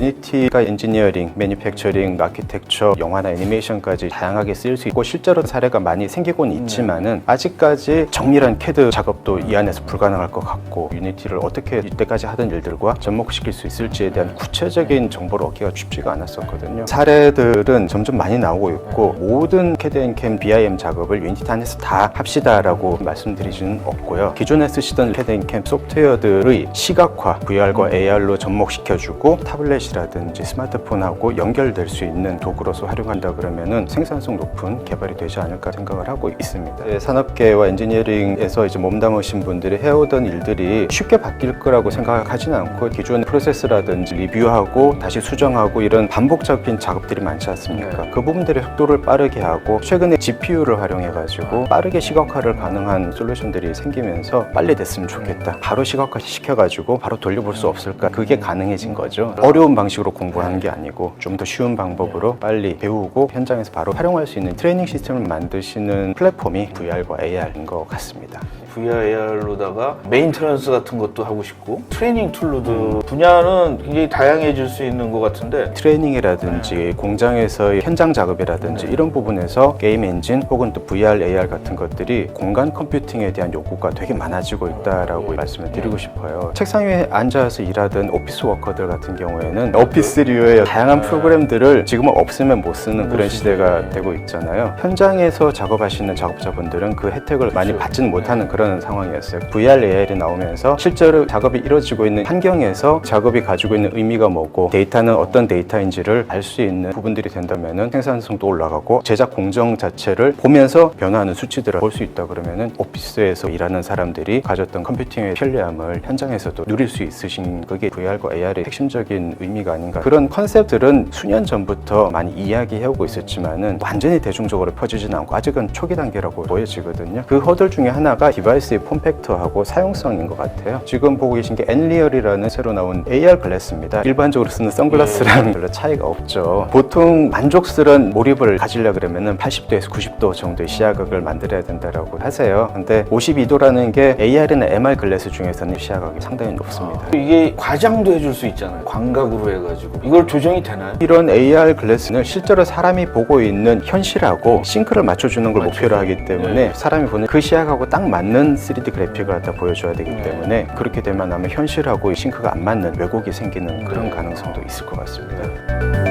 유니티가 엔지니어링, 매니팩처링, 아키텍처, 영화나 애니메이션까지 다양하게 쓰일 수 있고 실제로 사례가 많이 생기곤 있지만은 아직까지 정밀한 CAD 작업도 이 안에서 불가능할 것 같고 유니티를 어떻게 이때까지 하던 일들과 접목시킬 수 있을지에 대한 구체적인 정보를 얻기가 쉽지가 않았었거든요. 사례들은 점점 많이 나오고 있고 모든 CAD 앤캠 BIM 작업을 유니티 안에서 다 합시다라고 말씀드리지는 없고요. 기존에 쓰시던 CAD 앤캠 소프트웨어들의 시각화, VR과 AR로 접목시켜주고 타블렛이 라든지 스마트폰하고 연결될 수 있는 도구로서 활용한다 그러면은 생산성 높은 개발이 되지 않을까 생각을 하고 있습니다. 네, 산업계와 엔지니어링에서 이제 몸담으신 분들이 해오던 일들이 쉽게 바뀔 거라고 생각하지는 않고 기존 프로세스라든지 리뷰하고 다시 수정하고 이런 반복적인 작업들이 많지 않습니까? 그 부분들의 속도를 빠르게 하고 최근에 GPU를 활용해가지고 빠르게 시각화를 가능한 솔루션들이 생기면서 빨리 됐으면 좋겠다. 바로 시각화 시켜가지고 바로 돌려볼 수 없을까? 그게 가능해진 거죠. 어려운 방식으로 공부하는 게 아니고 좀 더 쉬운 방법으로 빨리 배우고 현장에서 바로 활용할 수 있는 트레이닝 시스템을 만드시는 플랫폼이 VR과 AR인 것 같습니다. VR, AR로다가 메인테넌스 같은 것도 하고 싶고 트레이닝 툴로도. 분야는 굉장히 다양해질 수 있는 것 같은데. 트레이닝이라든지 공장에서의 현장 작업이라든지 이런 부분에서 게임 엔진 혹은 또 VR, AR 같은 것들이 공간 컴퓨팅에 대한 요구가 되게 많아지고 있다라고 말씀을 드리고 싶어요. 책상 위에 앉아서 일하던 오피스 워커들 같은 경우에는 오피스류의 다양한 프로그램들을 지금은 없으면 못 쓰는 그런 시대가 되고 있잖아요. 현장에서 작업하시는 작업자분들은 그 혜택을 많이 받지는 못하는 그런 상황이었어요. VR, AR이 나오면서 실제로 작업이 이루어지고 있는 환경에서 작업이 가지고 있는 의미가 뭐고 데이터는 어떤 데이터인지를 알 수 있는 부분들이 된다면 생산성도 올라가고 제작 공정 자체를 보면서 변화하는 수치들을 볼 수 있다 그러면은 오피스에서 일하는 사람들이 가졌던 컴퓨팅의 편리함을 현장에서도 누릴 수 있으신 그게 VR과 AR의 핵심적인 의미가 아닌가 그런 컨셉들은 수년 전부터 많이 이야기해오고 있었지만은 완전히 대중적으로 퍼지지는 않고 아직은 초기 단계라고 보여지거든요 그 허들 중에 하나가 디바 이스의 폼팩터하고 사용성인 것 같아요. 지금 보고 계신 게 엔리얼이라는 새로 나온 AR 글래스입니다. 일반적으로 쓰는 선글라스랑 별로 차이가 없죠. 보통 만족스러운 몰입을 가지려 그러면은 80도에서 90도 정도의 시야각을 만들어야 된다라고 하세요. 근데 52도라는 게 AR이나 MR 글래스 중에서는 시야각이 상당히 높습니다. 이게 과장도 해줄 수 있잖아요. 광각으로 해가지고. 이걸 조정이 되나요? 이런 AR 글래스는 실제로 사람이 보고 있는 현실하고 싱크를 맞춰주는 걸 목표로 하기 때문에 사람이 보는 그 시야하고 딱 맞는 3D 그래픽을 갖다 보여줘야 되기 때문에 그렇게 되면 아마 현실하고 싱크가 안 맞는 왜곡이 생기는 그런 가능성도 있을 것 같습니다.